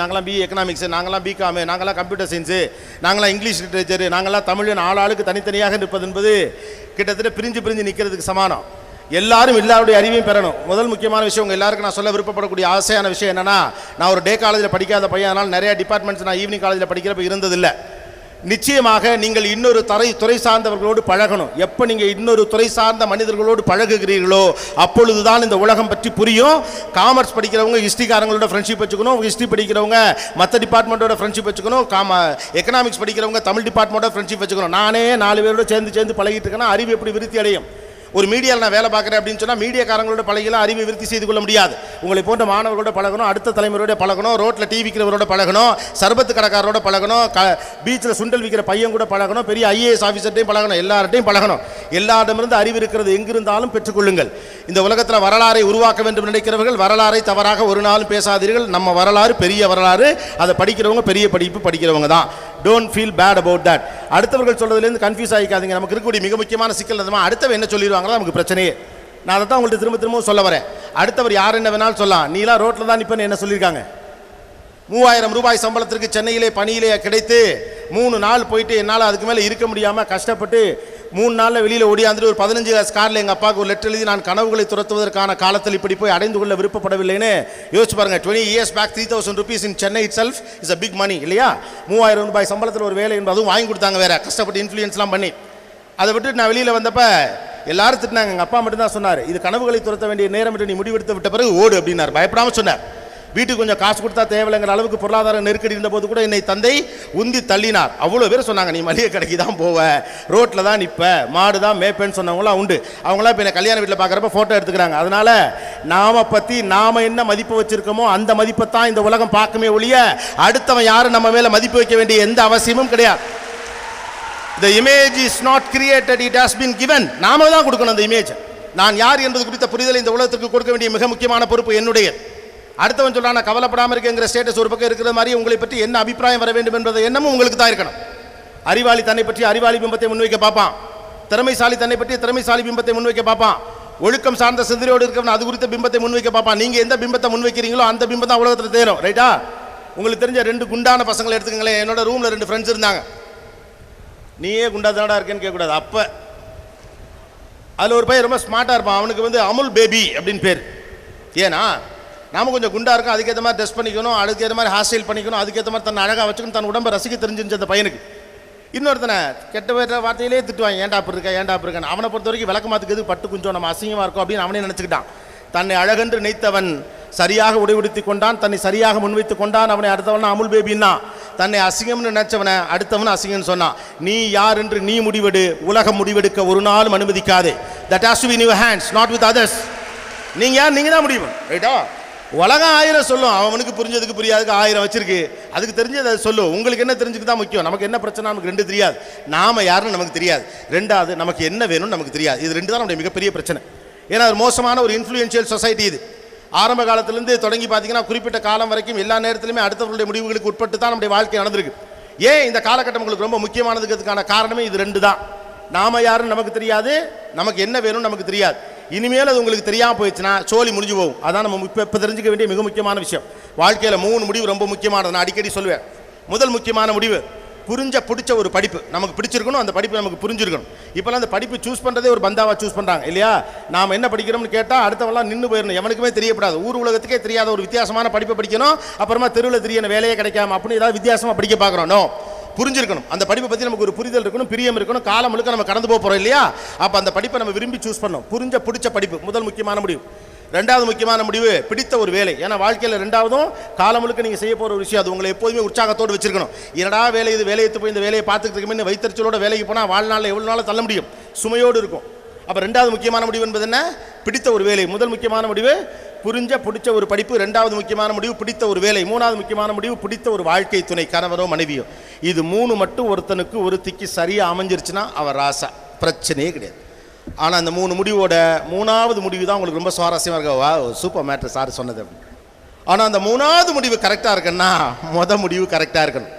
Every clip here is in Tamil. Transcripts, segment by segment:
நாங்களாம் பி எக்கனாமிக்ஸு நாங்களாம் பிகாம் நாங்களாம் கம்ப்யூட்டர் சயின்ஸு நாங்களாம் இங்கிலீஷ் லிட்ரேச்சரு நாங்களாம் தமிழ் நாலு ஆளுக்கு தனித்தனியாக நிற்பது என்பது கிட்டத்தட்ட பிரிஞ்சு பிரிஞ்சு நிற்கிறதுக்கு சமானம். எல்லாரும் எல்லாருடைய அறிவையும் பெறணும். முதல் முக்கியமான விஷயம் உங்கள் எல்லாருக்கும் நான் சொல்ல விருப்பப்படக்கூடிய ஆசையான விஷயம் என்னென்னா நான் ஒரு டே காலேஜில் படிக்காத பையன் அதனால் நிறைய டிபார்ட்மெண்ட்ஸ் நான் ஈவினிங் காலேஜில் படிக்கிறப்ப இருந்ததில்லை. நிச்சயமாக நீங்கள் இன்னொரு தரை துறை சார்ந்தவர்களோடு பழகணும். எப்போ நீங்கள் இன்னொரு துறை சார்ந்த மனிதர்களோடு பழகுகிறீர்களோ அப்பொழுதுதான் இந்த உலகம் பற்றி புரியும். காமர்ஸ் படிக்கிறவங்க ஹிஸ்ட்ரிக்காரங்களோட ஃப்ரெண்ட்ஷிப் வச்சுக்கணும். ஹிஸ்ட்ரி படிக்கிறவங்க மற்ற டிபார்ட்மெண்ட்டோட ஃப்ரெண்ட்ஷிப் வச்சுக்கணும். காம எக்கனாமிக்ஸ் படிக்கிறவங்க தமிழ் டிபார்ட்மெண்ட்டோட ஃப்ரெண்ட்ஷிப் வச்சுக்கணும். நானே நாலு பேரோட சேர்ந்து சேர்ந்து பழகிட்டு இருக்கேன்னா அறிவு எப்படி விருத்தி அடையும்? ஒரு மீடியாவில் நான் வேலை பார்க்குறேன் அப்படின்னு சொன்னால் மீடியாக்காரங்களோட பழகிலாம் அறிவை விருத்தி செய்து கொள்ள முடியாது. உங்களை போன்ற மாணவர்களோட பழகணும் அடுத்த தலைமுறையோட பழகணும் ரோட்டில் டீ விற்கிறவரோட பழகணும் சர்பத்து கடைக்காரரோட பழகணும் க பீச்சில் சுண்டல் விற்கிற பையன் கூட பழகணும் பெரிய ஐஏஎஸ் ஆஃபீஸர்ட்டையும் பழகணும் எல்லார்ட்டையும் பழகணும். எல்லாரிடமிருந்து அறிவு இருக்கிறது எங்கிருந்தாலும் பெற்றுக்கொள்ளுங்கள். இந்த உலகத்தில் வரலாறை உருவாக்க வேண்டும் நினைக்கிறவர்கள் வரலாறை தவறாக ஒரு நாளும் பேசாதீர்கள். நம்ம வரலாறு பெரிய வரலாறு. அதை படிக்கிறவங்க பெரிய படிப்பு படிக்கிறவங்க தான். Don't feel bad about that அடுத்தவர்கள் சொல்றதுலேருந்து கன்ஃபியூஸ் ஆகிக்காதீங்க நமக்கு இருக்கக்கூடிய மிக முக்கியமான சிக்கல் என்னதுமா அடுத்தவன் என்ன சொல்லிடுவாங்களோ நமக்கு பிரச்சனையே. நான் அதை தான் உங்கள்கிட்ட திரும்ப திரும்பவும் சொல்ல வரேன். அடுத்தவர் யார் என்ன வேணாலும் சொல்லலாம். நீலாம் ரோட்டில் தான் நிற்பேன்னு என்ன சொல்லியிருக்காங்க? மூவாயிரம் ரூபாய் சம்பளத்திற்கு சென்னையிலே பணியிலே கிடைத்து மூணு நாள் போயிட்டு என்னால் அதுக்கு மேலே இருக்க முடியாமல் கஷ்டப்பட்டு மூணு நாளில் வெளியில் ஓடியாந்துட்டு ஒரு பதினஞ்சு கிளாஸ் காரில் எங்கள் அப்பாவுக்கு ஒரு லெட்டர் எழுதி நான் கனவுகளை துரத்துவதற்கான காலத்தில் இப்படி போய் அடைந்து கொள்ள விருப்பப்படவில்லைன்னு யோசிச்சு பாருங்க. Twenty years back three thousand rupees in Chennai itself is a big money இல்லையா? மூவாயிரம் ரூபாய் சம்பளத்தில் ஒரு வேலை என்பது அதுவும் வாங்கி கொடுத்தாங்க வேற. கஷ்டப்பட்டு இன்ஃப்ளூயன்ஸ்லாம் பண்ணி. அதை விட்டு நான் வெளியில் வந்தப்ப எல்லாரும் திட்டினாங்க. எங்கள் அப்பா மட்டும்தான் சொன்னார் இது கனவுகளை துரத்த வேண்டிய நேரம் என்று நீ முடிவெடுத்து விட்ட பிறகு ஓடு அப்படின்னார். பயப்படாமல் சொன்னார். வீட்டுக்கு கொஞ்சம் காசு கொடுத்தா தேவையில்லைங்கிற அளவுக்கு பொருளாதார நெருக்கடி இருந்தபோது கூட என்னை தந்தை உந்தி தள்ளினார். அவ்வளோ பேர் சொன்னாங்க நீ மளிகை கடைக்கு தான் போவ. ரோட்டில் தான் நிற்ப மாடு தான் மேப்பேன்னு சொன்னவங்களாம் உண்டு. அவங்களாம் இப்போ என்னை கல்யாண வீட்டில் பார்க்குறப்ப ஃபோட்டோ எடுத்துக்கிறாங்க. அதனால் நாம பற்றி நாம் என்ன மதிப்பு வச்சுருக்கோமோ அந்த மதிப்பை தான் இந்த உலகம் பார்க்குமே ஒழிய அடுத்தவன் யாரும் நம்ம மேலே மதிப்பு வைக்க வேண்டிய எந்த அவசியமும் கிடையாது. The image is not created it has been given நாம தான் கொடுக்கணும் அந்த இமேஜ் நான் யார் என்பது குறித்த புரிதலை இந்த உலகத்திற்கு கொடுக்க வேண்டிய மிக முக்கியமான பொறுப்பு என்னுடைய அடுத்தவன் சொல்றான் நான் கவலைப்படாமல் இருக்கேங்கிற ஸ்டேட்டஸ் ஒரு பக்கம் இருக்கிற மாதிரி உங்களை பற்றி என்ன அபிப்பிராயம் வர வேண்டும் என்பதை எண்ணமும் உங்களுக்கு தான் இருக்கணும். அறிவாளி தன்னை பற்றி அறிவாளி பிம்பத்தை முன்வைக்க பார்ப்பான். திறமைசாலி தன்னை பற்றி திறமைசாலி பிம்பத்தை முன்வைக்க பார்ப்பான். ஒழுக்கம் சார்ந்த சிந்தனையோடு இருக்கவன் அது குறித்த பிம்பத்தை முன்வைக்க பார்ப்பான். நீங்கள் எந்த பிம்பத்தை முன்வைக்கிறீங்களோ அந்த பிம்பம் தான் உலகத்தில் தேரும். ரைட்டா உங்களுக்கு தெரிஞ்ச ரெண்டு குண்டான பசங்களை எடுத்துக்கங்களேன். என்னோட ரூமில் ரெண்டு ஃப்ரெண்ட்ஸ் இருந்தாங்க. நீயே குண்டாதனடா இருக்கேன்னு கேட்கக்கூடாது. அப்போ அதில் ஒரு பையன் ரொம்ப ஸ்மார்ட்டாக இருப்பான். அவனுக்கு வந்து அமுல் பேபி அப்படின்னு பேர். ஏன்னா நாம கொஞ்சம் குண்டா இருக்கும் அதுக்கேற்ற மாதிரி ட்ரெஸ் பண்ணிக்கணும் அதுக்கேற்ற மாதிரி ஹேர் ஸ்டைல் பண்ணிக்கணும் அதுக்கேற்ற மாதிரி தன் அழகாக வச்சுக்கணும் தன் உடம்பை ரசிக்க தெரிஞ்சிருந்துச்சு அந்த பையனுக்கு. இன்னொருத்தனை கெட்ட பேர வார்த்தையிலே திட்டுவாங்க ஏன்டா அப்படி இருக்க ஏன்டா அப்படி அவனை பொறுத்த வரைக்கும் விளக்க மாத்துக்கு பட்டு கொஞ்சம் நம்ம அசிங்கமாக இருக்கும் அப்படின்னு அவனே நினச்சிக்கிட்டான். தன்னை அழகென்று நினைத்தவன் சரியாக உடைவிடுத்தி கொண்டான் தன்னை சரியாக முன்வைத்து கொண்டான் அவனை அடுத்தவன் அமுல் பேபின்னா. தன்னை அசிங்கம்னு நினைச்சவனை அடுத்தவன் அசிங்கம்னு சொன்னான். நீ யார் என்று நீ முடிவெடு உலகம் முடிவெடுக்க ஒரு நாளும் அனுமதிக்காதே. That has to be new hands not with others நீங்கள் யார்? நீங்க தான் முடிவு ரைட்டா உலகம் ஆயிரம் சொல்லும். அவனுக்கு புரிஞ்சதுக்கு புரியாதுக்கு ஆயிரம் வச்சிருக்கு. அதுக்கு தெரிஞ்சது அதை சொல்லும் உங்களுக்கு என்ன தெரிஞ்சுக்கு தான் முக்கியம். நமக்கு என்ன பிரச்சனை? நமக்கு ரெண்டு தெரியாது. நாம யாருன்னு நமக்கு தெரியாது. ரெண்டாவது நமக்கு என்ன வேணும்னு நமக்கு தெரியாது. இது ரெண்டு தான் நம்முடைய மிகப்பெரிய பிரச்சனை. ஏன்னா அது மோசமான ஒரு இன்ஃப்ளூயன்ஷியல் சொசைட்டி இது. ஆரம்ப காலத்திலேருந்து தொடங்கி பார்த்தீங்கன்னா குறிப்பிட்ட காலம் வரைக்கும் எல்லா நேரத்திலுமே அடுத்தவர்களுடைய முடிவுகளுக்கு உட்பட்டு தான் நம்முடைய வாழ்க்கை நடந்திருக்கு. ஏன் இந்த காலகட்டம் உங்களுக்கு ரொம்ப முக்கியமானதுக்கிறதுக்கான காரணமே இது ரெண்டு தான். நாம யாருன்னு நமக்கு தெரியாது. நமக்கு என்ன வேணும்னு நமக்கு தெரியாது. இனிமேல் அது உங்களுக்கு தெரியாமல் போயிடுச்சுன்னா சோழி முடிஞ்சு போகும். அதான் நம்ம இப்போ இப்போ தெரிஞ்சுக்க வேண்டிய மிக முக்கியமான விஷயம். வாழ்க்கையில் மூணு முடிவு ரொம்ப முக்கியமானது. நான் அடிக்கடி சொல்லுவேன். முதல் முக்கியமான முடிவு புரிஞ்ச பிடிச்ச ஒரு படிப்பு. நமக்கு பிடிச்சிருக்கணும் அந்த படிப்பு நமக்கு புரிஞ்சிருக்கணும். இப்போலாம் அந்த படிப்பு சூஸ் பண்ணுறதே ஒரு பந்தாவாக சூஸ் பண்ணுறாங்க இல்லையா? நாம் என்ன படிக்கிறோம்னு கேட்டால் அடுத்தவெல்லாம் நின்று போயிடணும் எவனுக்குமே தெரியப்படாது. ஊர் உலகத்துக்கே தெரியாத ஒரு வித்தியாசமான படிப்பை படிக்கணும். அப்புறமா தெருவில் தெரியணும் வேலையே கிடைக்காம அப்படின்னு ஏதாவது வித்தியாசமாக படிக்க பார்க்குறோம் நோ புரிஞ்சிருக்கணும். அந்த படிப்பை பற்றி நமக்கு ஒரு புரிதல் இருக்கணும் பிரியம் இருக்கணும் காலம் முழுக்க நம்ம கடந்து போக போகிறோம் இல்லையா? அப்போ அந்த படிப்பை நம்ம விரும்பி சூஸ் பண்ணோம் புரிஞ்ச பிடிச்ச படிப்பு முதல் முக்கியமான முடிவு. ரெண்டாவது முக்கியமான முடிவு பிடித்த ஒரு வேலை. ஏன்னா வாழ்க்கையில் ரெண்டாவதும் காலம் முழுக்க நீங்கள் செய்ய போகிற ஒரு விஷயம். அது உங்களை எப்போதுமே உற்சாகத்தோடு வச்சிருக்கணும். என்னடா வேலை இது? வேலையை போய் இந்த வேலையை பார்த்துக்கிட்டு இருக்கமே வைத்தறிச்சலோட வேலைக்கு போனால் வாழ்நாளில் எவ்வளோ நாளும் தள்ள முடியும்? சுமையோடு இருக்கும். அப்போ ரெண்டாவது முக்கியமான முடிவு என்பது என்ன? பிடித்த ஒரு வேலை. முதல் முக்கியமான முடிவு புரிஞ்ச பிடிச்ச ஒரு படிப்பு. ரெண்டாவது முக்கியமான முடிவு பிடித்த ஒரு வேலை. மூணாவது முக்கியமான முடிவு பிடித்த ஒரு வாழ்க்கை துணை கணவரோ மனைவியோ. இது மூணு மட்டும் ஒருத்தனுக்கு ஒரு திக்கி சரியாக அமைஞ்சிருச்சுன்னா அவர் ராசா. பிரச்சனையே கிடையாது. ஆனால் அந்த மூணு முடிவோட மூணாவது முடிவு தான் உங்களுக்கு ரொம்ப சுவாரஸ்யமாக இருக்க. வா சூப்பர் மேட்ரு சார் சொன்னது அப்படின்னு. ஆனால் அந்த மூணாவது முடிவு கரெக்டாக இருக்குன்னா மொதல் முடிவு கரெக்டாக இருக்கணும்.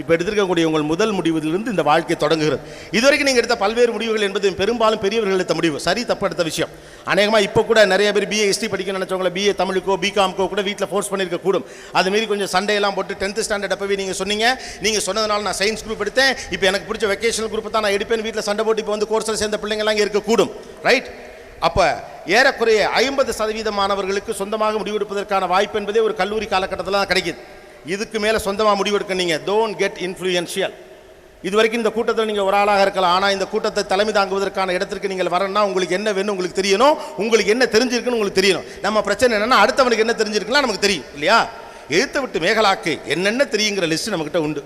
இப்போ எடுத்திருக்கக்கூடிய உங்கள் முதல் முடிவிலிருந்து இந்த வாழ்க்கை தொடங்குகிறது. இதுவரைக்கும் நீங்கள் எடுத்த பல்வேறு முடிவுகள் என்பது பெரும்பாலும் பெரியவர்கள் எடுத்த முடிவு. சரி தப்பு எடுத்த விஷயம். அநேகமாக இப்போ கூட நிறைய பேர் பிஏ ஹிஸ்ட்ரி படிக்கணும்னு நினச்சவங்கள பிஏ தமிழுக்கோ பிகாம்க்கோ கூட வீட்டில் ஃபோர்ஸ் பண்ணியிருக்க கூடும். அதுமாரி கொஞ்சம் சண்டையெல்லாம் போட்டு டென்த்து ஸ்டாண்டர்ட் அப்பவே நீங்கள் சொன்னீங்க. நீங்கள் சொன்னதுனால நான் சயின்ஸ் குரூப் எடுத்தேன். இப்போ எனக்கு பிடிச்ச வெக்கேஷனல் குரூப் தான் நான் எடுப்பேன். வீட்டில் சண்டை போட்டு இப்போ வந்து கோர்ஸில் சேர்ந்த பிள்ளைங்களாம் இங்கே இருக்கக்கூடும் ரைட் அப்போ ஏறக்குறைய ஐம்பது சதவீத மாணவர்களுக்கு சொந்தமாக முடிவெடுப்பதற்கான வாய்ப்பு என்பதே ஒரு கல்லூரி காலகட்டத்தில் தான் கிடைக்குது. இதுக்கு மேலே சொந்தமாக முடிவெடுக்க நீங்கள் டோன்ட் கெட் இன்ஃப்ளூயன்ஷியல் இது வரைக்கும் இந்த கூட்டத்தில் நீங்கள் ஒரு ஆளாக இருக்கலாம். ஆனால் இந்த கூட்டத்தை தலைமை தாங்குவதற்கான இடத்திற்கு நீங்கள் வரணும்னா உங்களுக்கு என்ன வேணும் உங்களுக்கு தெரியணும். உங்களுக்கு என்ன தெரிஞ்சிருக்குன்னு உங்களுக்கு தெரியணும். நம்ம பிரச்சனை என்னன்னா அடுத்தவனுக்கு என்ன தெரிஞ்சிருக்குன்னா நமக்கு தெரியும் இல்லையா? எழுத்த விட்டு மேகலாக்கு என்னென்ன தெரியுங்கிற லிஸ்ட் நம்மக்கிட்ட உண்டு.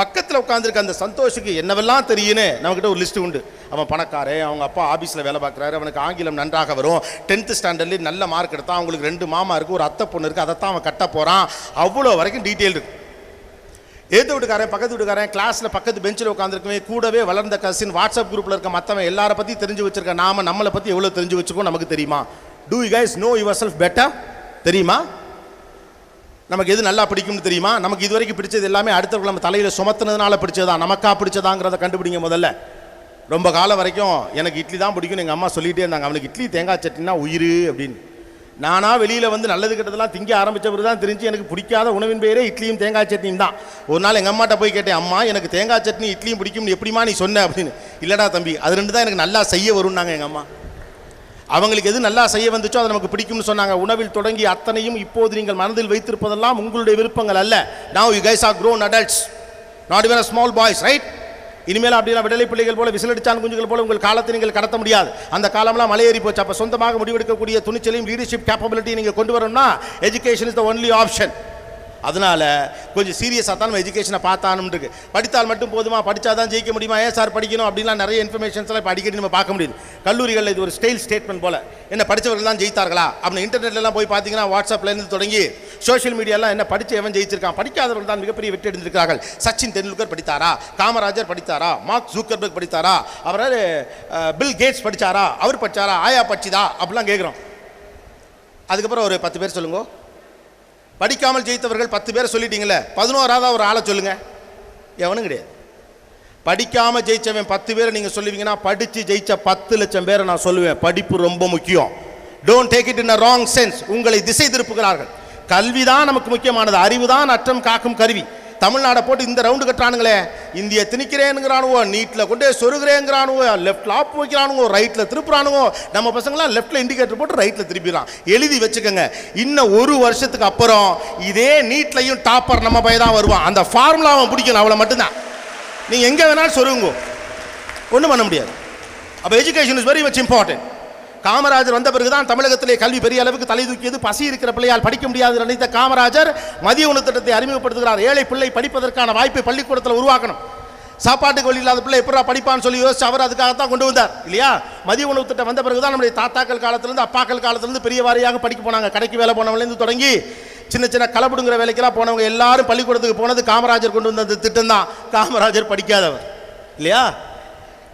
பக்கத்தில் உட்காந்துருக்க அந்த சந்தோஷுக்கு என்னவெல்லாம் தெரியுன்னு நம்மக்கிட்ட ஒரு லிஸ்ட் உண்டு. அவன் பணக்காரன் அவங்க அப்பா ஆஃபீஸில் வேலை பார்க்குறாரு அவனுக்கு ஆங்கிலம் நன்றாக வரும். டென்த்து ஸ்டாண்டர்ட்லேயே நல்ல மார்க் எடுத்தான் அவங்களுக்கு ரெண்டு மாமா இருக்குது ஒரு அத்தை பொண்ணு இருக்குது அதைத்தான் அவன் கட்ட போகிறான் அவ்வளோ வரைக்கும் டீட்டெயில் இருக்கு. ஏத்து வீட்டுக்காரன் பக்கத்து வீட்டுக்காரன் கிளாஸில் பக்கத்து பெஞ்சில் உட்காந்துருக்கவே கூடவே வளர்ந்த கசின் வாட்ஸ்அப் குரூப்பில் இருக்க மற்றவன் எல்லாரை பற்றி தெரிஞ்சு வச்சிருக்க நாம நம்மளை பற்றி எவ்வளோ தெரிஞ்சு வச்சுக்கோ நமக்கு தெரியுமா? Do you guys know yourself better தெரியுமா? நமக்கு எது நல்லா பிடிக்கும்னு தெரியுமா? நமக்கு இது வரைக்கும் பிடிச்சது எல்லாமே அடுத்தவர்கள் நம்ம தலையில் சுமத்துனதுனால பிடிச்சதா? நமக்கா பிடிச்சதாங்கிறத கண்டுபிடிங்க முதல்ல. ரொம்ப காலம் வரைக்கும் எனக்கு இட்லி தான் பிடிக்கும் எங்கள் அம்மா சொல்லிகிட்டே இருந்தாங்க. அவனுக்கு இட்லி தேங்காய் சட்னினா உயிர் அப்படின்னு. நானா வெளியில் வந்து நல்லது கெட்டதெல்லாம் திங்க ஆரம்பிச்சவர் தான் தெரிஞ்சு எனக்கு பிடிக்காத உணவின் பேரே இட்லியும் தேங்காய் சட்னியும் தான். ஒரு நாள் எங்கள் அம்மாட்ட போய் கேட்டேன் அம்மா எனக்கு தேங்காய் சட்னி இட்லியும் பிடிக்கும்னு எப்படிமா நீ சொன்ன? அப்படின்னு. இல்லைடா தம்பி அது ரெண்டு தான் எனக்கு நல்லா செய்ய வரும்னாங்க எங்கள் அம்மா. அவங்களுக்கு எது நல்லா செய்ய வந்துச்சோ அதை நமக்கு பிடிக்கும்னு சொன்னாங்க. உணவில் தொடங்கி அத்தனையும் இப்போது நீங்கள் மனதில் வைத்திருப்பதெல்லாம் உங்களுடைய விருப்பங்கள் அல்ல. Now you guys are grown adults not even small boys right இனிமேல் அப்படிலாம் விடலை பிள்ளைகள் போல விசிலடிச்சான் குஞ்சுகள் போல உங்கள் காலத்தை நீங்கள் கடத்த முடியாது. அந்த காலம்லாம் மலையேறி போச்சு. அப்போ சொந்தமாக முடிவெடுக்கக்கூடிய துணிச்சலையும் லீடர்ஷிப் கேப்பபிலிட்டி நீங்கள் கொண்டு வரணும்னா education is the only option அதனால் கொஞ்சம் சீரியஸாக தான் நம்ம எஜுகேஷனை பார்த்தானும் படித்தால் மட்டும் போதுமா? படித்தா தான் ஜெயிக்க முடியுமா? ஏன் சார் படிக்கணும்? அப்படின்லாம் நிறைய இன்ஃபர்மேஷன்ஸ்லாம் இப்போ அடிக்கடி நம்ம பார்க்க முடியுது. கல்லூரிகளில் இது ஒரு ஸ்டைல் ஸ்டேட்மெண்ட் போல். என்ன படித்தவர்கள் தான் ஜெயித்தார்களா? அப்படின்னு இன்டர்நெட்லாம் போய் பார்த்தீங்கன்னா வாட்ஸ்அப்லேருந்து தொடங்கி சோஷியல் மீடியாலாம் என்ன படித்து எவன் ஜெயிச்சிருக்கான்? படிக்காதவர்கள் தான் மிகப்பெரிய வெற்றி அடைந்திருக்கிறார்கள். சச்சின் தெண்டுல்கர் படித்தாரா? காமராஜர் படித்தாரா? மார்க் ஜூக்கர்பர்க் படித்தாரா? அவரால் பில் கேட்ஸ் படித்தாரா அவர் படித்தாரா ஆயா படிச்சுதா? அப்படிலாம் கேட்குறோம். அதுக்கப்புறம் ஒரு பத்து பேர் சொல்லுங்கள் படிக்காமல் ஜெயித்தவர்கள் பத்து பேரை சொல்லிட்டீங்களே பதினோராவது ஒரு ஆளை சொல்லுங்க. எவனும் கிடையாது. படிக்காமல் ஜெயித்தவன் பத்து பேரை நீங்கள் சொல்லுவீங்கன்னா படித்து ஜெயித்த பத்து லட்சம் பேரை நான் சொல்லுவேன். படிப்பு ரொம்ப முக்கியம். Don't take it in a wrong sense உங்களை திசை திருப்புகிறார்கள். கல்வி தான் நமக்கு முக்கியமானது. அறிவு தான் அற்றம் காக்கும் கருவி. தமிழ்நாடை போட்டு இந்த ரவுண்டு கட்டுறானுங்களே. இந்திய திணிக்கிறேனுங்கிறானுவோ நீட்டில் கொண்டே சொருகிறேங்கிறானுவோ லெஃப்டில் ஆப் வைக்கிறானுவோ ரைட்டில் திருப்புறானுவோ நம்ம பசங்களாம் லெஃப்ட்டில் இண்டிகேட்டர் போட்டு ரைட்டில் திருப்பிடுறான் எழுதி வச்சுக்கோங்க. இன்னும் ஒரு வருஷத்துக்கு அப்புறம் இதே நீட்லையும் டாப்பர் நம்ம பையன் தான் வருவான். அந்த ஃபார்முலா அவன் பிடிக்கணும் அவளை மட்டும்தான். நீங்கள் எங்கே வேணாலும் சொருங்கோ ஒன்றும் பண்ண முடியாது. அப்போ education is very much important Kamarajar வந்த பிறகுதான் தமிழகத்திலே கல்வி பெரிய அளவுக்கு தலை தூக்கியது. பசி இருக்கிற பிள்ளையால் படிக்க முடியாது நினைத்த காமராஜர் மதிய உணவு திட்டத்தை அறிமுகப்படுத்துகிறார். ஏழை பிள்ளை படிப்பதற்கான வாய்ப்பை பள்ளிக்கூடத்தில் உருவாக்கணும். சாப்பாட்டுக்கு வழி இல்லாத பிள்ளை எப்படா படிப்பான்னு சொல்லி யோசிச்சு அவர் அதுக்காகத்தான் கொண்டு வந்தார். இல்லையா? மதிய உணவு திட்டம் வந்த பிறகுதான் நம்முடைய தாத்தாக்கள் காலத்திலிருந்து அப்பாக்கள் காலத்திலிருந்து பெரிய வாரியாக படிக்க போனாங்க. கடைக்கு வேலை போனவங்கலேருந்து தொடங்கி சின்ன சின்ன களப்படுங்கிற வேலைக்கெல்லாம் போனவங்க எல்லாரும் பள்ளிக்கூடத்துக்கு போனது காமராஜர் கொண்டு வந்த திட்டம் தான் காமராஜர் படிக்காதவர். இல்லையா?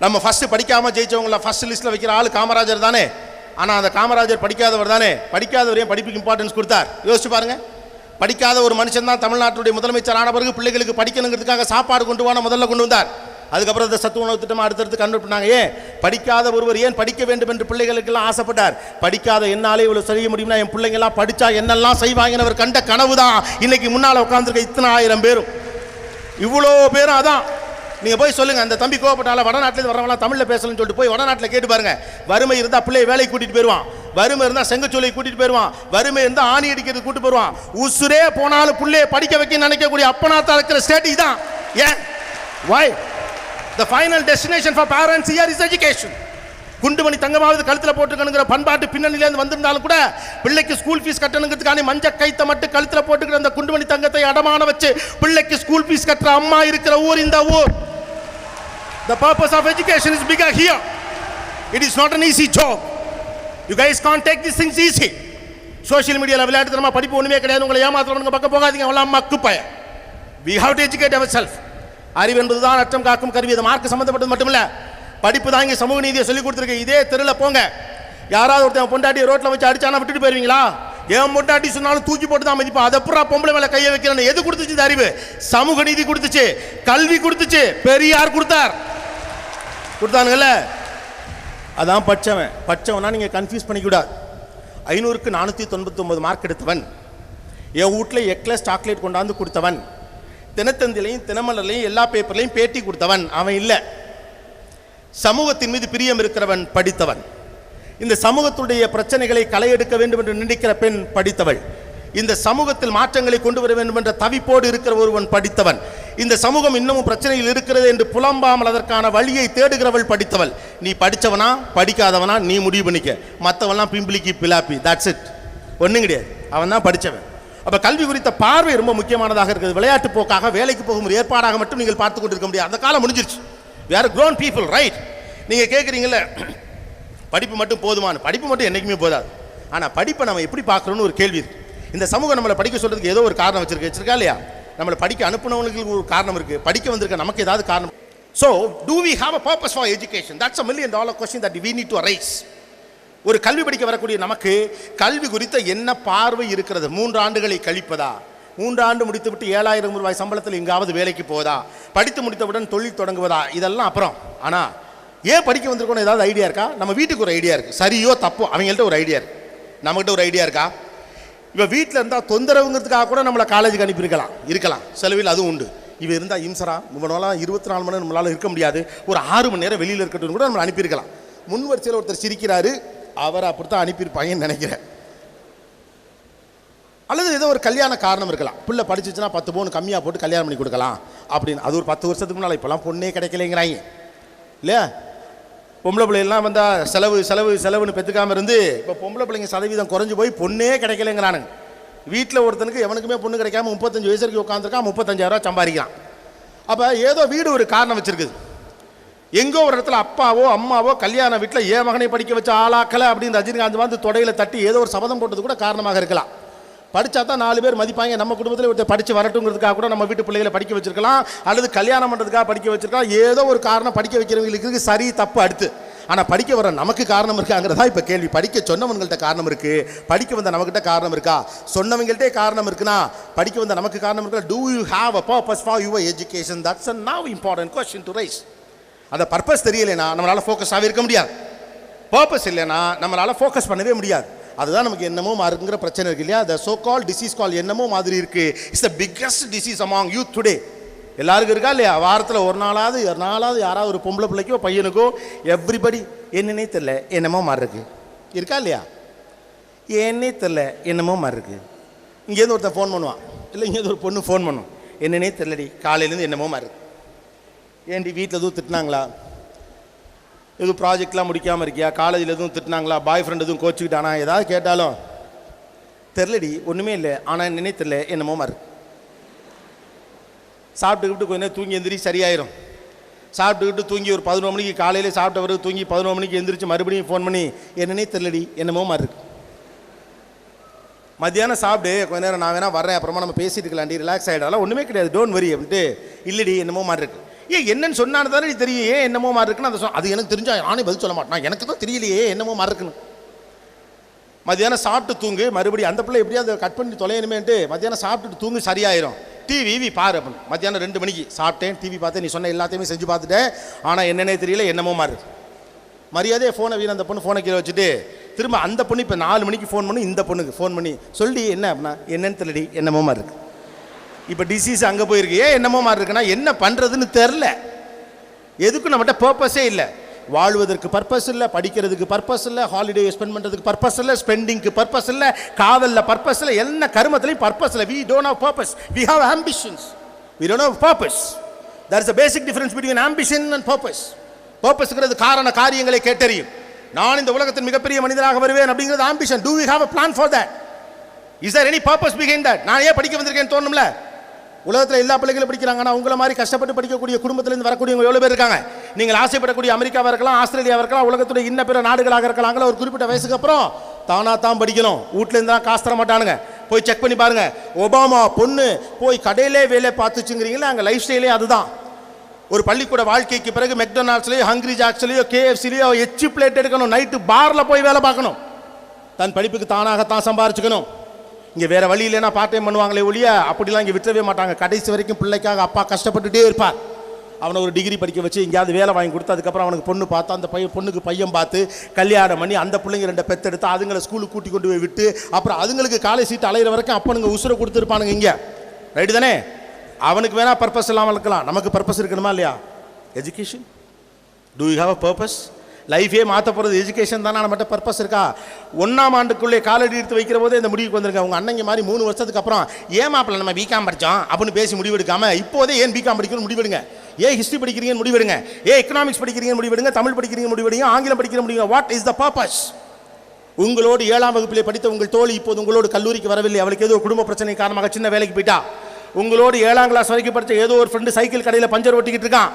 நம்ம ஃபஸ்ட்டு படிக்காமல் ஜெயிச்சவங்கள ஃபஸ்ட் லிஸ்ட்டில் வைக்கிற ஆள் காமராஜர் தானே? ஆனால் அந்த காமராஜர் படிக்காதவர் தானே? படிக்காதவரையும் படிப்புக்கு இம்பார்ட்டன்ஸ் கொடுத்தார். யோசிச்சு பாருங்கள் படிக்காத ஒரு மனுஷன் தான் தமிழ்நாட்டுடைய முதலமைச்சர் ஆன பிறகு பிள்ளைகளுக்கு படிக்கணுங்கிறதுக்காக சாப்பாடு கொண்டு வான முதல்ல கொண்டு வந்தார். அதுக்கப்புறம் இந்த சத்து உணவு திட்டம் அடுத்தடுத்து கன்வெர்ட் பண்ணாங்க. ஏன்? படிக்காத ஒருவர் ஏன் படிக்க வேண்டும் என்று பிள்ளைகளுக்கெல்லாம் ஆசைப்பட்டார்? படிக்காத என்னாலே இவ்வளோ செய்ய முடியும்னா என் பிள்ளைங்கெல்லாம் படித்தா என்னெல்லாம் செய்வாங்கன்னு அவர் கண்ட கனவு தான் இன்னைக்கு முன்னால் உட்காந்துருக்க இத்தனை ஆயிரம் பேரும். இவ்வளோ பேரும் அதான். நீங்கள் போய் சொல்லுங்க அந்த தம்பி கோவப்பட்டால வடநாட்டில் வரவங்களாம் தமிழில் பேசலன்னு சொல்லிட்டு போய் வடநாட்டில் கேட்டு பாருங்க. வறுமை இருந்தால் பிள்ளையை வேலைக்கு கூட்டிட்டு போயிடுவான் வறுமை இருந்தால் செங்கச்சோலை கூட்டிட்டு போயிடுவான் வறுமை இருந்தால் ஆணி அடிக்கிறது கூட்டு போயிடுவான் உசுரே போனாலும் பிள்ளையை படிக்க வைக்க நினைக்கக்கூடிய அப்பனாத்தா இருக்கிற ஸ்டேட் தான் ஏன்? Why the final destination for parents year is education குண்டுமணி தங்கமாவது கழுத்தில் போட்டுக்கணுங்கிற பண்பாட்டு பின்னணியிலேருந்து வந்திருந்தாலும் கூட பிள்ளைக்கு ஸ்கூல் ஃபீஸ் கட்டணுங்கிறதுக்கான மஞ்ச கைத்தை மட்டும் கழுத்தில் போட்டுக்கிற அந்த குண்டுமணி தங்கத்தை அடமான வச்சு பிள்ளைக்கு ஸ்கூல் ஃபீஸ் கட்டுற அம்மா இருக்கிற ஊர் இந்த ஊர். The purpose of education is bigger here. It is not an easy job. You guys can't take these things easy. Social மீடியாவில் விளையாட்டுத்தனமா படிப்பு ஒன்றுமே கிடையாது. உங்களை ஏமாத்துறவனுங்க பக்கம் போகாதீங்க. அவ்வளோ மக்கு பய we have to educate our self அறிவு என்பது தான் அச்சம் காக்கும் கருவி. அது மார்க் சம்மந்தப்பட்டது மட்டுமில்ல. படிப்பு தான் இங்கே சமூக நீதியை சொல்லி கொடுத்துருக்கு. இதே தெருவில் போங்க. யாராவது ஒருத்தன் பொண்டாட்டி ரோட்டில் வச்சு அடிச்சானா விட்டுட்டு போயிருவீங்களா? ஏன் பொண்டாட்டி சொன்னாலும் தூக்கி போட்டு தான் மதிப்பா. அதை அப்புறம் பொம்பளை மேலே கையை வைக்கிறேன்னு. எது கொடுத்துச்சு இந்த அறிவு? சமூக நீதி கொடுத்துச்சு. கல்வி கொடுத்துச்சு. பெரியார் கொடுத்தார். கொடுத்தானுங்கல்ல? அதான் பச்சவன். பச்சவனா நீங்கள் கன்ஃபியூஸ் பண்ணிக்கூடாது. ஐநூறுக்கு நானூற்றி தொண்ணூத்தொம்பது மார்க் எடுத்தவன். என் வீட்டில் எக்லஸ் சாக்லேட் கொண்டாந்து கொடுத்தவன். தினத்தந்திலையும் தினமலர்லையும் எல்லா பேப்பர்லையும் பேட்டி கொடுத்தவன். அவன் இல்லை. சமூகத்தின் மீது பிரியம் இருக்கிறவன் படித்தவன். இந்த சமூகத்துடைய பிரச்சனைகளை களையெடுக்க வேண்டும் என்று நினைக்கிற பெண் படித்தவள். இந்த சமூகத்தில் மாற்றங்களை கொண்டு வர வேண்டும் என்ற தவிப்போடு இருக்கிற ஒருவன் படித்தவன். இந்த சமூகம் இன்னமும் பிரச்சனையில் இருக்கிறது என்று புலம்பாமல் அதற்கான வழியை தேடுகிறவள் படித்தவள். நீ படித்தவனா படிக்காதவனா? நீ முடிவு பண்ணிக்க. மற்றவன்லாம் பிம்பிளிக்கு பிலாப்பி. தட்ஸ் இட் ஒன்றும் கிடையாது. அவன் தான் படித்தவன் அப்போ கல்வி குறித்த பார்வை ரொம்ப முக்கியமானதாக இருக்குது. விளையாட்டு போக்காக வேலைக்கு போகும் ஒரு ஏற்பாடாக மட்டும் நீங்கள் பார்த்து கொண்டிருக்க முடியாது. அந்த காலம் முடிஞ்சிருச்சு. வேறு க்ரோன் பீப்புள் ரைட் நீங்கள் கேட்குறீங்கள படிப்பு மட்டும் போதுமான படிப்பு மட்டும் என்றைக்குமே போதாது. ஆனால் படிப்பை நம்ம எப்படி பார்க்குறோன்னு ஒரு கேள்வி இருக்குது இந்த சமூகம் நம்மளை படிக்க சொல்றதுக்கு ஏதோ ஒரு காரணம் வச்சிருக்கு வச்சிருக்கா இல்லையா? நம்மளை படிக்க அனுப்புனவங்களுக்கு ஒரு காரணம் இருக்கு. படிக்க வந்திருக்க நமக்கு ஏதாவது காரணம்? So do we have a purpose for education that's a million dollar question that we need to arise ஒரு கல்வி படிக்க வரக்கூடிய நமக்கு கல்வி குறித்த என்ன பார்வை இருக்கிறது? மூன்று ஆண்டுகளை கழிப்பதா? மூன்று ஆண்டு முடித்துவிட்டு ஏழாயிரம் ரூபாய் சம்பளத்தில் எங்காவது வேலைக்கு போவதா? படித்து முடித்தவுடன் தொழில் தொடங்குவதா? இதெல்லாம் அப்புறம். ஆனால் ஏன் படிக்க வந்திருக்கோன்னு ஏதாவது ஐடியா இருக்கா? நம்ம வீட்டுக்கு ஒரு ஐடியா இருக்குது சரியோ தப்போ? அவங்கள்ட்ட ஒரு ஐடியா இருக்குது நம்மகிட்ட ஒரு ஐடியா இருக்கா? இப்போ வீட்டில் இருந்தால் தொந்தரவுங்கிறதுக்காக கூட நம்மளை காலேஜுக்கு அனுப்பியிருக்கலாம். இருக்கலாம். செலவில் அதுவும் உண்டு. இவன் இருந்தால் இம்சரா. இவனாலாம் இருபத்தி நாலு மணி நேரம் நம்மளால் இருக்க முடியாது. ஒரு ஆறு மணி நேரம் வெளியில் இருக்கட்டும் கூட நம்மளை அனுப்பியிருக்கலாம். முன் வரிசையில் ஒருத்தர் சிரிக்கிறாரு. அவரை அப்படித்தான் அனுப்பியிருப்பாங்கன்னு நினைக்கிறேன். அல்லது ஏதோ ஒரு கல்யாண காரணம் இருக்கலாம். பிள்ளை படிச்சிச்சுன்னா பத்து பவுன் கம்மியாக போட்டு கல்யாணம் பண்ணி கொடுக்கலாம். அப்படின்னு. அது ஒரு பத்து வருஷத்துக்கு முன்னால் இப்போலாம் பொண்ணே கிடைக்கலைங்கிறாங்க. இல்லையா? பொம்பளை பிள்ளைலாம் வந்தால் செலவு செலவு செலவுன்னு பெற்றுக்காமல் இருந்து இப்போ பொம்பளை பிள்ளைங்க சதவீதம் குறைஞ்சி போய் பொண்ணே கிடைக்கலங்கிறானுங்க. வீட்டில் ஒருத்தனுக்கு எவனுக்குமே பொண்ணு கிடைக்காம முப்பத்தஞ்சு வயசு வரைக்கும் உட்காந்துருக்கான் முப்பத்தஞ்சாயிரரூவா சம்பாதிக்கிறான். அப்போ ஏதோ வீடு ஒரு காரணம் வச்சுருக்குது. எங்கோ ஒரு இடத்துல அப்பாவோ அம்மாவோ கல்யாண வீட்டில் ஏன் மகனை படிக்க வச்ச ஆளாக்கலை அப்படின்னு ரஜினிகாந்த் வந்து தொடையில் தட்டி ஏதோ ஒரு சபதம் போட்டது கூட காரணமாக இருக்கலாம். படித்தா தான் நாலு பேர் மதிப்பாங்க. நம்ம குடும்பத்தில் ஒருத்தர் படித்து வரட்டுங்கிறதுக்காக கூட நம்ம வீட்டு பிள்ளைகளை படிக்க வச்சிருக்கலாம். அல்லது கல்யாணம் பண்ணுறதுக்காக படிக்க வச்சிருக்கலாம். ஏதோ ஒரு காரணம் படிக்க வைக்கிறவங்களுக்கு சரி தப்பு அடுத்து. ஆனால் படிக்க வர நமக்கு காரணம் இருக்காங்கிறதா இப்போ கேள்வி. படிக்க சொன்னவங்கள்ட்ட காரணம் இருக்குது படிக்க வந்த நமக்கிட்ட காரணம் இருக்கா? சொன்னவங்கள்ட்டே காரணம் இருக்குன்னா படிக்க வந்த நமக்கு காரணம் இருக்கா? Do you have a purpose for your education that's a now important question to rise அந்த பர்பஸ் தெரியலைன்னா நம்மளால் ஃபோக்கஸாகவே இருக்க முடியாது. பர்பஸ் இல்லைன்னா நம்மளால் ஃபோக்கஸ் பண்ணவே முடியாது. அதுதான் நமக்கு என்னமோ மாறுங்கிற பிரச்சனை இருக்கு இல்லையா? த சோ கால் டிசீஸ் கால் என்னமோ மாதிரி இருக்கு. It's the biggest disease among youth today எல்லாருக்கும் இருக்கா இல்லையா? வாரத்தில் ஒரு நாளாவது ஒரு நாளாவது யாராவது ஒரு பொம்பளை பிள்ளைக்கோ பையனுக்கோ எவ்ரிபடி என்னன்னே தெரில என்னமோ மாதிரி இருக்கு. இருக்கா இல்லையா? ஏன்னே தெரில என்னமோ மாதிரி இருக்கு. இங்கேருந்து ஒருத்தன் ஃபோன் பண்ணுவான். இல்லை இங்கேருந்து ஒரு பொண்ணு ஃபோன் பண்ணும். என்னன்னே தெரிலடி காலையிலேருந்து என்னமோ மாதிரி இருக்கு. ஏன்டி வீட்டில் எதுவும் திட்டினாங்களா? எதுவும் ப்ராஜெக்ட்லாம் முடிக்காமல் இருக்கியா? காலேஜில் எதுவும் திட்டினாங்களா? பாய் ஃப்ரெண்ட் எதுவும் கோச்சிக்கிட்டானா? ஏதாவது கேட்டாலும். தெரிலடி ஒன்றுமே இல்லை. ஆனால் நினைத்தில்ல என்னமோ மாதிரி. சாப்பிட்டுக்கிட்டு கொஞ்ச நேரம் தூங்கி எந்திரி சரியாயிரும். சாப்பிட்டுக்கிட்டு தூங்கி ஒரு பதினொரு மணிக்கு காலையில் சாப்பிட்ட பிறகு தூங்கி பதினொரு மணிக்கு எந்திரிச்சு மறுபடியும் ஃபோன் பண்ணி என்னன்னே தெரிலடி என்னமோ மாதிரி இருக்கு. மத்தியானம் சாப்பிடு கொஞ்ச நேரம் நான் வேணா வர்றேன். அப்புறமா நம்ம பேசிட்டு இருக்கலாம்டி ரிலாக்ஸ் ஆகிடலாம் ஒன்றுமே கிடையாது. டோன்ட் வரி அப்படின்ட்டு. இல்லடி என்னமோ மாதிரி இருக்குது ஏ என்னன்னு சொன்னான்னு தானே நீ தெரியும். ஏன் என்னமோ மாதிரி இருக்குன்னு அதை சொன்ன அது எனக்கு தெரிஞ்சா நானே பதில் சொல்ல மாட்டேன். எனக்கு தான் தெரியலையே என்னமோ மாதிரி இருக்குன்னு. மத்தியானம் சாப்பிட்டு தூங்கு மறுபடியும் அந்த பிள்ளை எப்படியாவது கட் பண்ணி தொலையணுமேன்ட்டு மத்தியானம் சாப்பிட்டுட்டு தூங்கு சரியாயிரும். டிவி பாரு அப்படின்னு மத்தியானம் ரெண்டு மணிக்கு சாப்பிட்டேன் டிவி பார்த்தேன் நீ சொன்ன எல்லாத்தையுமே செஞ்சு பார்த்துட்டேன் ஆனால் என்னன்னே தெரியல என்னமோ மாதிரி மரியாதையே ஃபோனை வீண் அந்த பொண்ணு ஃபோனை கீழே வச்சுட்டு திரும்ப அந்த பொண்ணு இப்போ நாலு மணிக்கு ஃபோன் பண்ணி இந்த பொண்ணுக்கு ஃபோன் பண்ணி சொல்லி என்ன அப்படின்னா என்னன்னு தெரியலடி என்னமோ மாதிரி இருக்குது இப்போ டிசீஸ் அங்கே போயிருக்கு. ஏன் என்னமோ மாதிரி இருக்குன்னா என்ன பண்ணுறதுன்னு தெரில. எதுக்கும் நம்மகிட்ட பர்பஸே இல்லை. வாழ்வதற்கு பர்பஸ் இல்லை படிக்கிறதுக்கு பர்பஸ் இல்லை ஹாலிடே ஸ்பெண்ட் பண்ணுறதுக்கு பர்பஸ் இல்லை ஸ்பெண்டிங்க்கு பர்பஸ் இல்லை காதலில் பர்பஸ் இல்லை என்ன கருமத்திலையும் பர்பஸ் இல்லை. We don't have purpose we have ambitions we don't have purpose there is a basic difference between ambition and purpose பர்பஸ்ங்கிறது காரண காரியங்களை கேட்டறியும். நான் இந்த உலகத்தின் மிகப்பெரிய மனிதனாக வருவேன் அப்படிங்கிறது ambition do we have a plan for that is there any purpose பிகைன் that நான் ஏன் படிக்க வந்திருக்கேன்னு தோணும்ல? உலகத்தில் எல்லா பிள்ளைகளும் படிக்கிறாங்க உங்களை மாதிரி கஷ்டப்பட்டு படிக்கக்கூடிய குடும்பத்திலேருந்து வரக்கூடியவங்க எவ்வளோ பேர் இருக்காங்க? நீங்கள் ஆசைப்படக்கூடிய அமெரிக்காவாக இருக்கலாம் ஆஸ்திரேலியாவாக இருக்கலாம் உலகத்துடைய இன்ன பிற நாடுகளாக இருக்கலாங்களா ஒரு குறிப்பிட்ட வயசுக்கு அப்புறம் தானாக தான் படிக்கணும். வீட்டிலேருந்து தான் காசு தர மாட்டானுங்க. போய் செக் பண்ணி பாருங்க. ஒபாமா பொண்ணு போய் கடையிலே வேலை பார்த்துச்சுங்கிறீங்களா அங்கே லைஃப் ஸ்டைலே அதுதான். ஒரு பள்ளிக்கூட வாழ்க்கைக்கு பிறகு மெக்டொனால்ட்ஸ்லேயோ ஹங்கிரி ஜாக்ஸ்லேயோ கேஎஃப்சிலேயோ எச்சு பிளேட் எடுக்கணும். நைட்டு பாரில் போய் வேலை பார்க்கணும். தன் படிப்புக்கு தானாகத்தான் சம்பாரிச்சுக்கணும். இங்கே வேறு வழி இல்லைன்னா பார்ட் டைம் பண்ணுவாங்களே ஒழிய அப்படிலாம் இங்கே விட்டவே மாட்டாங்க. கடைசி வரைக்கும் பிள்ளைக்காக அப்பா கஷ்டப்பட்டுட்டே இருப்பார். அவனை ஒரு டிகிரி படிக்க வச்சு எங்கேயாவது வேலை வாங்கி கொடுத்து அதுக்கப்புறம் அவனுக்கு பொண்ணு பார்த்து அந்த பையன் பொண்ணுக்கு பையன் பார்த்து கல்யாணம் பண்ணி அந்த பிள்ளைங்க ரெண்டு பெத்தெடுத்து அதுங்களை ஸ்கூலுக்கு கூட்டி கொண்டு போய் விட்டு அப்புறம் அதுங்களுக்கு காலை சீட்டு அலையிற வரைக்கும் அப்பனுங்க உசுரை கொடுத்துருப்பானுங்க இங்கே. ரைட்டு தானே? அவனுக்கு வேணால் பர்பஸ் இல்லாமல் இருக்கலாம். நமக்கு பர்பஸ் இருக்கணுமா இல்லையா? Education do you have a purpose லைஃபே மாற்ற போகிறது எஜுகேஷன் தானே நம்மகிட்ட பர்பஸ் இருக்கா? ஒன்றாம் ஆண்டுக்குள்ளே காலடி எடுத்து வைக்கிற போதே இந்த முடிவுக்கு வந்திருக்க? உங்கள் அண்ணங்க மாதிரி மூணு வருஷத்துக்கு அப்புறம் ஏன் மாப்பிள்ள நம்ம பிகாம் படித்தோம் அப்படின்னு பேசி முடிவெடுக்காமல் இப்போதே ஏன் பிகாம் படிக்கணும்னு முடிவெடுங்க. ஏன் ஹிஸ்ட்ரி படிக்கிறீங்கன்னு முடிவெடுங்க. ஏ எக்கனாமிக்ஸ் படிக்கிறீங்கன்னு முடிவெடுங்க. தமிழ் படிக்கிறீங்க முடிவெடுங்க. ஆங்கிலம் படிக்கிற முடியுங்க வாட் இஸ் த பர்பஸ் உங்களோடு ஏழாம் வகுப்பிலே படித்த உங்கள் தோழி இப்போது உங்களோடு கல்லூரிக்கு வரவில்லை. அவளுக்கு ஏதோ குடும்ப பிரச்சனை காரணமாக சின்ன வேலைக்கு போயிட்டா. உங்களோடு ஏழாம் கிளாஸ் வரைக்கும் படித்த ஏதோ ஒரு ஃப்ரெண்டு சைக்கிள் கடையில் பஞ்சர் ஓட்டிக்கிட்டு இருக்கான்.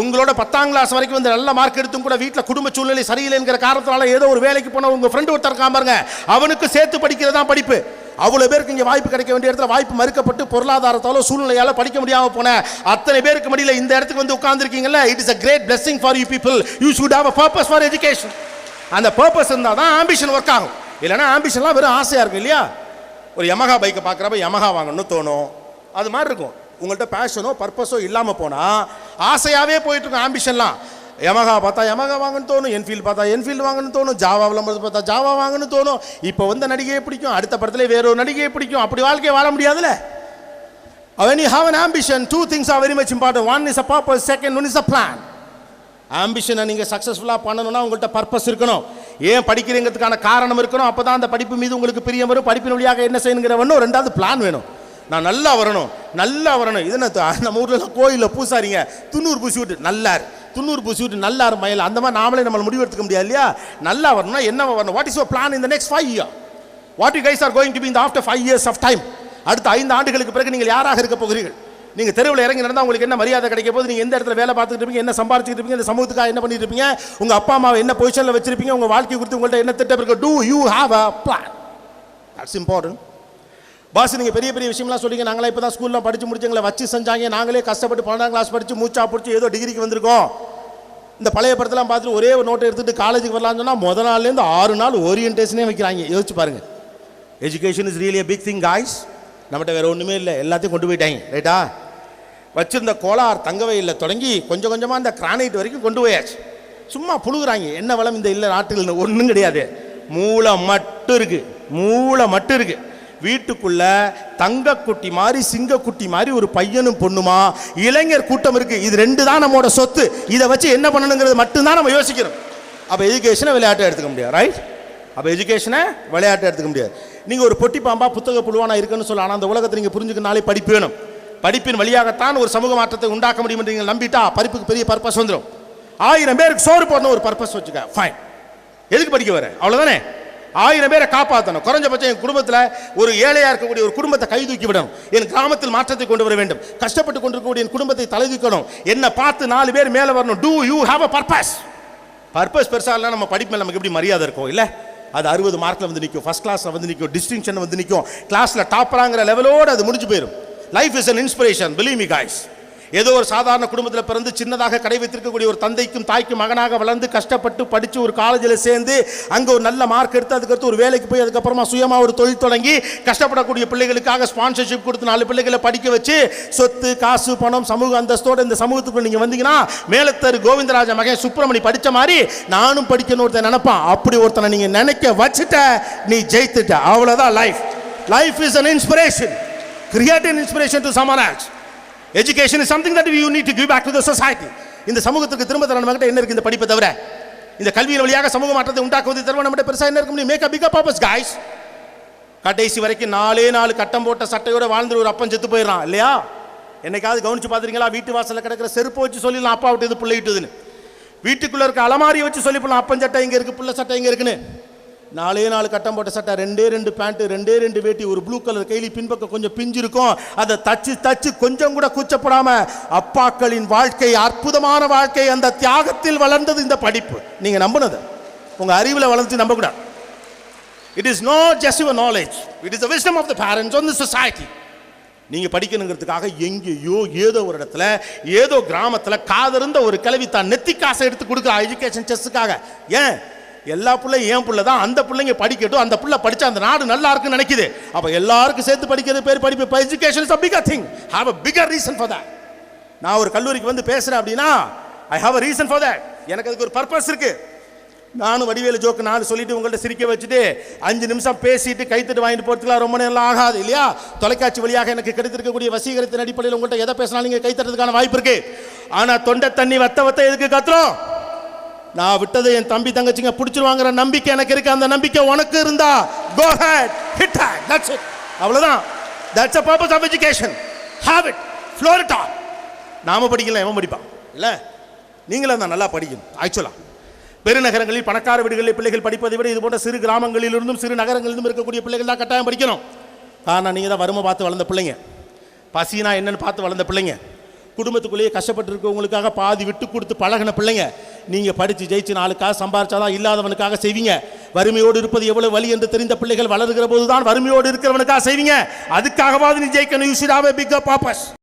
உங்களோட பத்தாம் கிளாஸ் வரைக்கும் வந்து நல்ல மார்க் எடுத்தும் கூட வீட்டில் குடும்ப சூழ்நிலை சரியில்லைங்கிற காரணத்தினால ஏதோ ஒரு வேலைக்கு போன உங்கள் ஃப்ரெண்டு ஒருத்தர் இருக்கான் பாருங்க. அவனுக்கு சேர்த்து படிக்கிறது தான் படிப்பு. அவ்வளோ பேருக்கு இங்கே வாய்ப்பு கிடைக்க வேண்டிய இடத்துல வாய்ப்பு மறுக்கப்பட்டு பொருளாதாரத்தாலோ சூழ்நிலையால் படிக்க முடியாமல் போன அத்தனை பேருக்கு மடியில் இந்த இடத்துக்கு வந்து உட்கார்ந்துருக்கீங்கல்ல? It is a great blessing for you people you should have a purpose for education அந்த பர்பஸ் இருந்தால் தான் ஆம்பிஷன் ஒர்க் ஆகும். இல்லைன்னா ஆம்பிஷன்லாம் வெறும் ஆசையாக இருக்கும் இல்லையா? ஒரு யமகா பைக்கை பார்க்குறப்ப யமகா வாங்கணும்னு தோணும். அது மாதிரி இருக்கும். உங்கள்கிட்ட பேஷனோ பர்பஸோ இல்லாமல் போனால் ஆசையாகவே போயிட்டுருக்கும் ஆம்பிஷன்லாம் யமகா பார்த்தா யமகா வாங்கன்னு தோணும் என்ஃபீல்டு பார்த்தா என்ஃபீல்டு வாங்கன்னு தோணும் ஜாவா விளம்பரத்தை பார்த்தா ஜாவா வாங்கன்னு தோணும். இப்போ வந்த நடிகையை பிடிக்கும் அடுத்த படத்துல வேற ஒரு நடிகையை பிடிக்கும். அப்படி வாழ்க்கையை வாழ முடியாதுல்ல? When you have an ambition two things are very much important. One is a purpose second one is a plan. ஆம்பிஷனை நீங்கள் சக்ஸஸ்ஃபுல்லாக பண்ணணும்னா உங்கள்கிட்ட பர்பஸ் இருக்கணும். ஏன் படிக்கிறீங்கிறதுக்கான காரணம் இருக்கணும்? அப்போ தான் அந்த படிப்பு மீது உங்களுக்கு பிரியம் வரும். படிப்பின் வழியாக என்ன செய்யணுங்கிற ஒன்றும் ரெண்டாவது பிளான் வேணும். நான் நல்லா வரணும் நல்லா வரணும். இது நம்ம ஊரில் கோயிலில் பூசாரிங்க துண்ணூறு பூசி விட்டு நல்லார். துண்ணூறு பூசி விட்டு நல்லார் மயில். அந்த மாதிரி நாமளே நம்மளை முடிவெடுத்துக்க முடியாது இல்லையா? நல்லா வரணும்னா என்ன வரணும்? வாட் இஸ் யோர் பிளான் இந்த next five year what you guys are going to be இந்த after five years of time அடுத்த ஐந்து ஆண்டுகளுக்கு பிறகு நீங்கள் யாராக இருக்க போகிறீர்கள்? நீங்கள் தெருவில் இறங்கி நடந்தால் உங்களுக்கு என்ன மரியாதை கிடைக்க போது நீங்கள் எந்த இடத்துல வேலை பார்த்துட்டு இருப்பீங்க? என்ன சம்பாதிச்சிட்டு இருப்பீங்க? இந்த சமூகத்துக்காக என்ன பண்ணிட்டு இருப்பீங்க? உங்கள் அப்பா அம்மாவை என்ன பொசிஷனில் வச்சிருப்பீங்க? உங்கள் வாழ்க்கை குறித்து உங்கள்கிட்ட என்ன திட்டம் இருக்கு do you have a plan that's important boss நீங்கள் பெரிய பெரிய விஷயம்லாம் சொல்லிங்க நாங்களே இப்போ தான் ஸ்கூலில் படித்து முடிச்சவங்களை வச்சு செஞ்சாங்க. நாங்களே கஷ்டப்பட்டு பன்னெண்டாம் கிளாஸ் படித்து மூச்சா பிடிச்சி ஏதோ டிகிரிக்கு வந்திருக்கோம். இந்த பழைய படத்தெல்லாம் பார்த்துட்டு ஒரே ஒரு நோட்டை எடுத்துட்டு காலேஜுக்கு வரலாம்னு சொன்னால் முதல் நாள்லேருந்து ஆறு நாள் ஓரியன்டேஷனே வைக்கிறாங்க. யோசிச்சு பாருங்கள் education is really big thing guys நம்மகிட்ட வேறு ஒன்றுமே இல்லை. எல்லாத்தையும் கொண்டு போயிட்டாங்க. ரைட்டா வச்சிருந்த கோலார் இல்லை. தொடங்கி கொஞ்சம் கொஞ்சமாக இந்த கிரானைட் வரைக்கும் கொண்டு போயாச்சு. சும்மா புழுகுறாங்க. என்ன வளம் இந்த இல்லை நாட்டில் ஒன்றும் கிடையாது. மூளை மட்டும் இருக்குது மூளை மட்டும் இருக்குது வீட்டுக்குள்ள தங்கக்குட்டி மாதிரி சிங்கக்குட்டி மாதிரி ஒரு பையனும் பொண்ணுமா? இளைஞர் கூட்டம் இருக்கு. இது ரெண்டு தான் நம்மளோட சொத்து. இதை வச்சு என்ன பண்ணணுங்கிறது மட்டும்தான் நம்ம யோசிக்கிறோம் அப்போ எஜுகேஷனை விளையாட்டை எடுத்துக்க முடியாது ரைட் அப்போ எஜுகேஷனை விளையாட்டை எடுத்துக்க முடியாது. நீங்கள் ஒரு பொட்டி பாம்பா புத்தக புழுவானா இருக்குன்னு சொல்லலாம். ஆனால் அந்த உலகத்தை நீங்கள் புரிஞ்சுக்கனாலே படிப்பு வேணும். படிப்பின் வழியாகத்தான் ஒரு சமூக மாற்றத்தை உண்டாக்க முடியும் என்று நீங்கள் நம்பிட்டா படிப்புக்கு பெரிய பர்பஸ் வந்துடும் ஆயிரம் பேருக்கு சோறு போடணும் ஒரு பர்பஸ் வச்சுக்க. ஃபைன் எதுக்கு படிக்க வர? அவ்வளோதானே ஆயிரம் பேரை காப்பாற்றணும் குறைஞ்சபட்சம் என் குடும்பத்தில் ஒரு ஏழையாக இருக்கக்கூடிய ஒரு குடும்பத்தை கை தூக்கி விடணும். என் கிராமத்தில் மாற்றத்தை கொண்டு வர வேண்டும். கஷ்டப்பட்டு கொண்டிருக்கக்கூடிய என் குடும்பத்தை தலை தூக்கணும். என்னை பார்த்து நாலு பேர் மேலே வரணும். Do you have a purpose purpose பெருசாக இல்லை நம்ம படிப்பு மேலே நமக்கு எப்படி மரியாதை இருக்கும்? இல்லை? அது அறுபது மார்க்கில் வந்து நிற்கும் ஃபஸ்ட் கிளாஸில் வந்து நிற்கும் டிஸ்டிங்ஷன் வந்து நிற்கும் கிளாஸில் டாப்பராங்கிற லெவலோடு அது முடிஞ்சு போயிடும் life is an inspiration believe me guys ஏதோ ஒரு சாதாரண குடும்பத்தில் பிறந்து சின்னதாக கடை வைத்திருக்கக்கூடிய ஒரு தந்தைக்கும் தாய்க்கும் மகனாக வளர்ந்து கஷ்டப்பட்டு படித்து ஒரு காலேஜில் சேர்ந்து அங்கே ஒரு நல்ல மார்க் எடுத்து அதுக்கடுத்து ஒரு வேலைக்கு போய் அதுக்கப்புறமா சுயமாக ஒரு தொழில் தொடங்கி கஷ்டப்படக்கூடிய பிள்ளைகளுக்காக ஸ்பான்சர்ஷிப் கொடுத்து நாலு பிள்ளைகளை படிக்க வச்சு சொத்து காசு பணம் சமூக அந்தஸ்தோடு இந்த சமூகத்துக்கு நீங்கள் வந்தீங்கன்னா மேலத்தரு கோவிந்தராஜ மகன் சுப்பிரமணி படித்த மாதிரி நானும் படிக்கணும் ஒருத்தன் நினைப்பான். அப்படி ஒருத்தனை நீங்கள் நினைக்க வச்சுட்ட நீ ஜெயித்துட்ட. அவ்வளோதான் life life is an inspiration create an inspiration to someone aux education is something that you need to give back to the society இந்த சமூகத்துக்கு திரும்ப தர நம்மகிட்ட என்ன இருக்கு இந்த படிப்பை தவிர? இந்த கல்வியின் வழியாக சமூக மாற்றத்தை உண்டாக்குவது தவிர நம்மகிட்ட பெருசா என்ன இருக்க? முடியும் make a bigger purpose guys கடைசி வரைக்கும் நாலே நாலு கட்டம் போட்ட சட்டையோட வாழ்ந்து ஒரு அப்பன் செத்து போயிடறான் இல்லையா? என்னைக்காவது கவனிச்சு பார்த்துருங்களா வீட்டு வாசல்ல கிடக்கிற செருப்பு வச்சு சொல்லிடலாம் அப்பா விட்டு இது பிள்ளை விட்டுதுன்னு வீட்டுக்குள்ள இருக்க அலமாரியை வச்சு சொல்லி போடலாம் அப்பன் சட்டை இங்க இருக்கு புள்ள சட்டை இங்க இருக்குன்னு. நாலே நாலு கட்டம் போட்ட சட்டை ரெண்டே ரெண்டு பேண்ட்டு ரெண்டே ரெண்டு வேட்டி ஒரு ப்ளூ கலர் கைலி பின்பக்கம் கொஞ்சம் பிஞ்சு இருக்கும் அதை தச்சு தச்சு கொஞ்சம் கூட கூச்சப்படாம அப்பாக்களின் வாழ்க்கை அற்புதமான வாழ்க்கை அந்த தியாகத்தில் வளர்ந்தது இந்த படிப்பு. நீங்க நம்பினது? உங்க அறிவில் வளர்ந்து நம்பக்கூடாது it is not just your knowledge it is the wisdom of the parents on the society நீங்க படிக்கணுங்கிறதுக்காக எங்கேயோ ஏதோ ஒரு இடத்துல ஏதோ கிராமத்தில் காதிருந்த ஒரு கிளவி தான் நெத்தி காசை எடுத்து கொடுக்குறா எஜுகேஷன் செஸ்ஸுக்காக ஏன்? எல்லா பிள்ளையும் ஏன் பிள்ளை தான்? அந்த பிள்ளைங்க படிக்கட்டும் அந்த பிள்ளை படிச்சா அந்த நாடு நல்லா இருக்குன்னு நினைக்குது. அப்போ எல்லாருக்கும் சேர்த்து படிக்கிறது பேர் படிப்பு இப்போ education is a bigger thing have a bigger reason for that நான் ஒரு கல்லூரிக்கு வந்து பேசுகிறேன் அப்படின்னா I have a reason for that எனக்கு அதுக்கு ஒரு பர்பஸ் இருக்குது நானும் வடிவேலு ஜோக்கு நான் சொல்லிட்டு உங்கள்கிட்ட சிரிக்க வச்சுட்டு அஞ்சு நிமிஷம் பேசிட்டு கைத்தட்டு வாங்கிட்டு போகிறதுக்குலாம் ரொம்ப நேரம் ஆகாது இல்லையா? தொலைக்காட்சி வழியாக எனக்கு கிடைத்திருக்கக்கூடிய வசீகரத்தின் அடிப்படையில் உங்கள்கிட்ட எதை பேசினாலும் நீங்கள் கைத்தட்டுறதுக்கான வாய்ப்பு இருக்குது ஆனால் தொண்டை தண்ணி வத்த வத்த எதுக்கு கத்துறோம்? நான் விட்டதை என் தம்பி தங்கச்சிங்க பிடிச்சிருவாங்கிற நம்பிக்கை எனக்கு இருக்கு. அந்த நம்பிக்கை உனக்கு இருந்தா go head hit that's it அவ்வளவுதான். That's a purpose of education have it floor it நாம படிக்கல எவன் படிப்பான். இல்ல? நீங்களும் தான் நல்லா படிக்கணும். ஆக்சுவலா பெருநகரங்களில் பணக்கார வீடுகளில் பிள்ளைகள் படிப்பதை விட இது போன்ற சிறு கிராமங்களிலிருந்தும் சிறு நகரங்களிலிருந்தும் இருக்கக்கூடிய பிள்ளைகள் தான் கட்டாயம் படிக்கணும். ஆனால் நீங்கள் தான் வறுமை பார்த்து வளர்ந்த பிள்ளைங்க. பசினா என்னன்னு பார்த்து வளர்ந்த பிள்ளைங்க. குடும்பத்துக்குள்ளேயே கஷ்டப்பட்டு இருக்கவங்களுக்காக பாதி விட்டு கொடுத்து பழகின பிள்ளைங்க நீங்கள் படித்து ஜெயிச்சு நாளுக்காக சம்பாரிச்சாதான் இல்லாதவனுக்காக செய்வீங்க. வறுமையோடு இருப்பது எவ்வளவு வலி என்று தெரிந்த பிள்ளைகள் வளர்கிற போது தான் வறுமையோடு இருக்கிறவனுக்காக செய்வீங்க. அதுக்காகவாது நீ ஜெயிக்கணும் you should have a big purpose